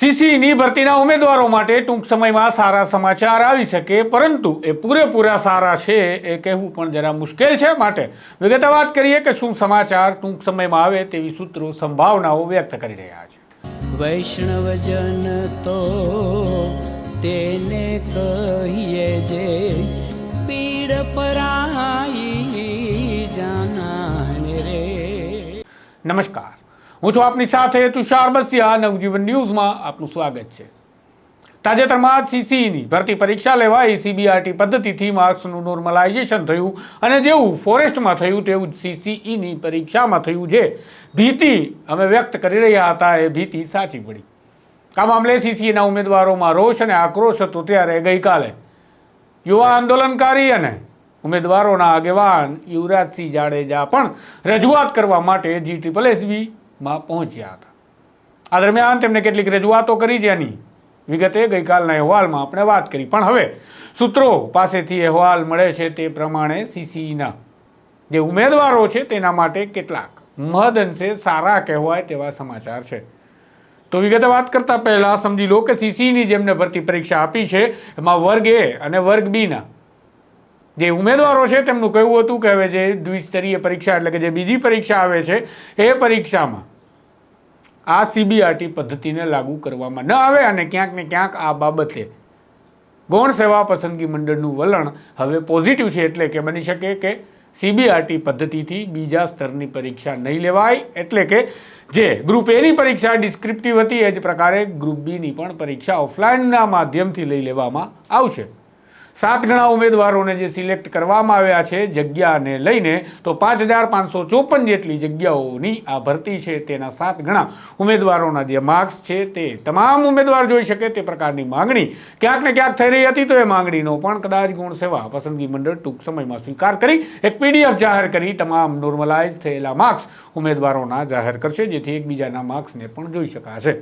સીસીની ભરતીના ઉમેદવારો માટે ટૂંક સમયમાં સારા સમાચાર આવી શકે પરંતુ એ પૂરેપૂરા સારા છે એ કહેવું પણ જરા મુશ્કેલ છે. માટે વિગતે વાત કરીએ કે શું સમાચાર ટૂંક સમયમાં આવે તેવી સૂત્રો સંભાવનાઓ વ્યક્ત કરી રહ્યા છે. વૈષ્ણવજન તો તેને કહીએ જે પીડ પરાઈ જાનાને રે. નમસ્કાર. હું છું આપની સાથે તુષાર બસિયા નવજીવન ન્યૂઝમાં આપનું સ્વાગત છે. તાજેતરમાં જ સીસીઈની ભરતી પરીક્ષા લેવાઈ સીબીઆરટી પદ્ધતિથી માર્ક્સનું નોર્મલાઇઝેશન થયું અને જેવું ફોરેસ્ટમાં થયું તેવું જ સીસીઈની પરીક્ષામાં થયું જે ભીતિ અમે વ્યક્ત કરી રહ્યા હતા એ ભીતિ સાચી પડી. આ મામલે સીસીઈના ઉમેદવારોમાં રોષ અને આક્રોશ હતો ત્યારે ગઈકાલે યુવા આંદોલનકારી અને ઉમેદવારોના આગેવાન યુવરાજસિંહ જાડેજા પણ રજૂઆત કરવા માટે જી ટ્રિપલ એસબીમાં પહોંચ્યા હતા. આ દરમિયાન તેમણે કેટલીક રજૂઆતો કરી જેની વિગતે ગઈકાલના અહેવાલમાં આપણે વાત કરી. પણ હવે સૂત્રો પાસેથી અહેવાલ મળે છે તે પ્રમાણે સીસીઈના જે ઉમેદવારો છે તેના માટે કેટલાક મહદઅંશે સારા કહેવાય તેવા સમાચાર છે. તો વિગતે વાત કરતા પહેલા સમજી લો કે સીસીની જેમને ભરતી પરીક્ષા આપી છે એમાં વર્ગ એ અને વર્ગ બીના જે ઉમેદવારો છે તેમનું કહેવું હતું કે હવે જે દ્વિસ્તરીય પરીક્ષા એટલે કે જે બીજી પરીક્ષા આવે છે એ પરીક્ષામાં આ સીબીઆરટી પદ્ધતિને લાગુ કરવામાં ન આવે અને ક્યાંક ને ક્યાંક આ બાબતે ગૌણ સેવા પસંદગી મંડળનું વલણ હવે પોઝિટિવ છે એટલે કે બની શકે કે સીબીઆરટી પદ્ધતિથી બીજા સ્તરની પરીક્ષા નહીં લેવાય. એટલે કે જે ગ્રુપ એની પરીક્ષા ડિસ્ક્રિપ્ટિવ હતી એ જ પ્રકારે ગ્રુપ બીની પણ પરીક્ષા ઓફલાઈનના માધ્યમથી લઈ લેવામાં આવશે. સાત ગણા ઉમેદવારોને જે સિલેક્ટ કરવામાં આવ્યા છે જગ્યાને લઈને, તો પાંચ હજાર પાંચસો ચોપન જેટલી જગ્યાઓની આ ભરતી છે, તેના સાત ગણા ઉમેદવારોના જે માર્ક્સ છે તે તમામ ઉમેદવાર જોઈ શકે તે પ્રકારની માંગણી ક્યાંક ને ક્યાંક થઈ રહી હતી તો એ માંગણીનો પણ કદાચ ગુણ સેવા પસંદગી મંડળ ટૂંક સમયમાં સ્વીકાર કરી એક પીડીએફ જાહેર કરી તમામ નોર્મલાઇઝ થયેલા માર્ક્સ ઉમેદવારોના જાહેર કરશે, જેથી એકબીજાના માર્ક્સને પણ જોઈ શકાશે.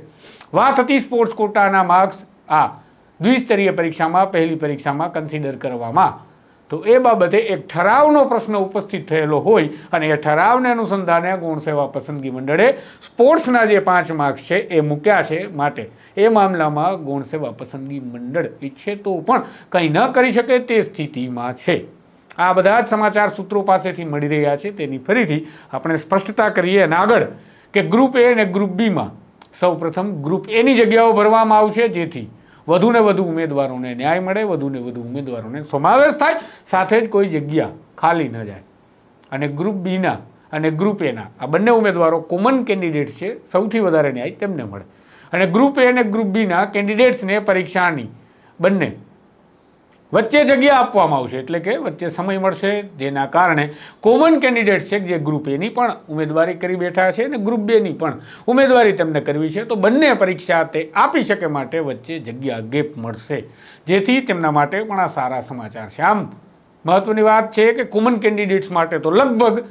વાત હતી સ્પોર્ટ્સ કોટાના માર્ક્સ, આ દ્વિસ્તરીય પરીક્ષામાં, પહેલી પરીક્ષામાં કન્સિડર કરવામાં. તો એ બાબતે એક ઠરાવનો પ્રશ્ન ઉપસ્થિત થયેલો હોય અને એ ઠરાવને અનુસંધાને ગુણ સેવા પસંદગી મંડળે સ્પોર્ટ્સના જે પાંચ માર્ક્સ છે એ મૂક્યા છે માટે. એ મામલામાં ગુણ સેવા પસંદગી મંડળ ઈચ્છે તો પણ કંઈ ન કરી શકે તે સ્થિતિમાં છે. આ બધા જ સમાચાર સૂત્રો પાસેથી મળી રહ્યા છે. તેની ફરીથી આપણે સ્પષ્ટતા કરીએ અને આગળ કે ગ્રુપ એ અને ગ્રુપ બીમાં સૌપ્રથમ ગ્રુપ એની જગ્યાઓ ભરવામાં આવશે, જેથી વધુને વધુ ઉમેદવારોને ન્યાય મળે, વધુને વધુ ઉમેદવારોને સમાવેશ થાય, સાથે જ કોઈ જગ્યા ખાલી ન જાય. અને ગ્રુપ બીના અને ગ્રુપ એના આ બંને ઉમેદવારો કોમન કેન્ડિડેટ છે, સૌથી વધારે ન્યાય તેમને મળે. અને ગ્રુપ એ અને ગ્રુપ બીના કેન્ડિડેટ્સને પરીક્ષાની બંને વચ્ચે જગ્યા આપવામાં આવશે, એટલે કે વચ્ચે સમય મળશે, જેના કારણે કોમન કેન્ડિડેટ છે, જે ગ્રુપ એની પણ ઉમેદવારી કરી બેઠા છે અને ગ્રુપ બેની પણ ઉમેદવારી તેમને કરવી છે, તો બંને પરીક્ષા તે આપી શકે માટે વચ્ચે જગ્યા ગેપ મળશે. જેથી તેમના માટે પણ આ સારા સમાચાર છે. આમ મહત્વની વાત છે કે કોમન કેન્ડિડેટ્સ માટે તો લગભગ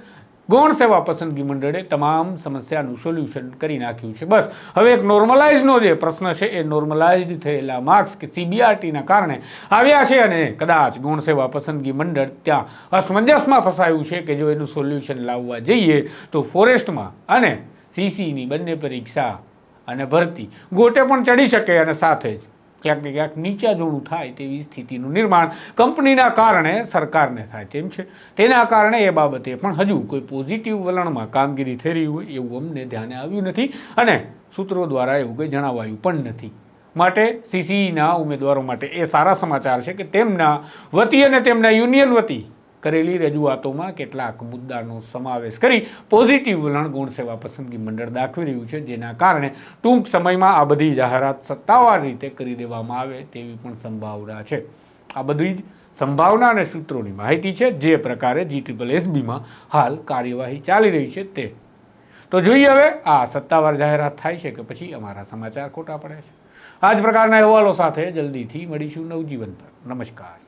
ગૌણ સેવા પસંદગી મંડળે તમામ સમસ્યાનું સોલ્યુશન કરી નાખ્યું છે. બસ, હવે એક નોર્મલાઇઝનો જે પ્રશ્ન છે, એ નોર્મલાઇઝડ થયેલા માર્ક્સ કે સીબીઆરટીના કારણે આવ્યા છે અને કદાચ ગૌણ સેવા પસંદગી મંડળ ત્યાં અસમંજસમાં ફસાયું છે કે જો એનું સોલ્યુશન લાવવા જઈએ તો ફોરેસ્ટમાં અને સીસીની બંને પરીક્ષા અને ભરતી ગોટે પણ ચડી શકે અને સાથે જ ક્યાંક ને ક્યાંક નીચા જોડું થાય તેવી સ્થિતિનું નિર્માણ કંપનીના કારણે સરકારને થાય તેમ છે. તેના કારણે એ બાબતે પણ હજુ કોઈ પોઝિટિવ વલણમાં કામગીરી થઈ રહી હોય એવું અમને ધ્યાને આવ્યું નથી અને સૂત્રો દ્વારા એવું કંઈ જણાવાયું પણ નથી. માટે સીસીઈના ઉમેદવારો માટે એ સારા સમાચાર છે કે તેમના વતી અને તેમના યુનિયન વતી કરેલી રજૂઆતોમાં કેટલાક મુદ્દાનો સમાવેશ કરી પોઝિટિવ વલણ ગુણ સેવા પસંદગી મંડળ દાખવી રહ્યું છે, જેના કારણે ટૂંક સમયમાં આ બધી જાહેરાત સત્તાવાર રીતે કરી દેવામાં આવે તેવી પણ સંભાવના છે. આ બધી જ સંભાવના અને સૂત્રોની માહિતી છે, જે પ્રકારે જી ટ્રિપલ એસબીમાં હાલ કાર્યવાહી ચાલી રહી છે તે. તો જોઈએ હવે આ સત્તાવાર જાહેરાત થાય છે કે પછી અમારા સમાચાર ખોટા પડે છે. આ જ પ્રકારના અહેવાલો સાથે જલ્દીથી મળીશું નવજીવન પર. નમસ્કાર.